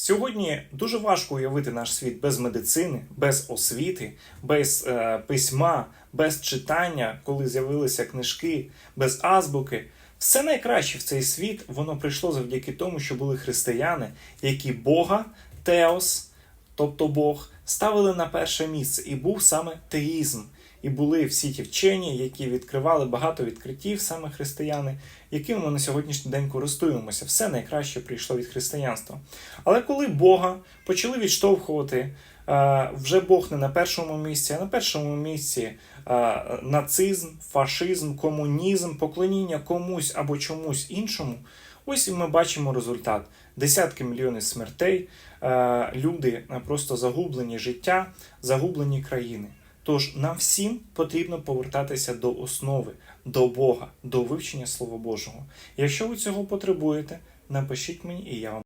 Сьогодні дуже важко уявити наш світ без медицини, без освіти, без е, письма, без читання, коли з'явилися книжки, без азбуки. Все найкраще в цей світ воно прийшло завдяки тому, що були християни, які Бога, Теос, тобто Бог, ставили на перше місце, і був саме теїзм. І були всі ті вчені, які відкривали багато відкриттів, саме християни, якими ми на сьогоднішній день користуємося. Все найкраще прийшло від християнства. Але коли Бога почали відштовхувати, е, вже Бог не на першому місці, а на першому місці е, нацизм, фашизм, комунізм, поклоніння комусь або чомусь іншому. Ось ми бачимо результат: десятки мільйонів смертей, е, люди просто загублені життя, загублені країни. Тож нам всім потрібно повертатися до основи, до Бога, до вивчення Слова Божого. Якщо ви цього потребуєте, напишіть мені, і я вам.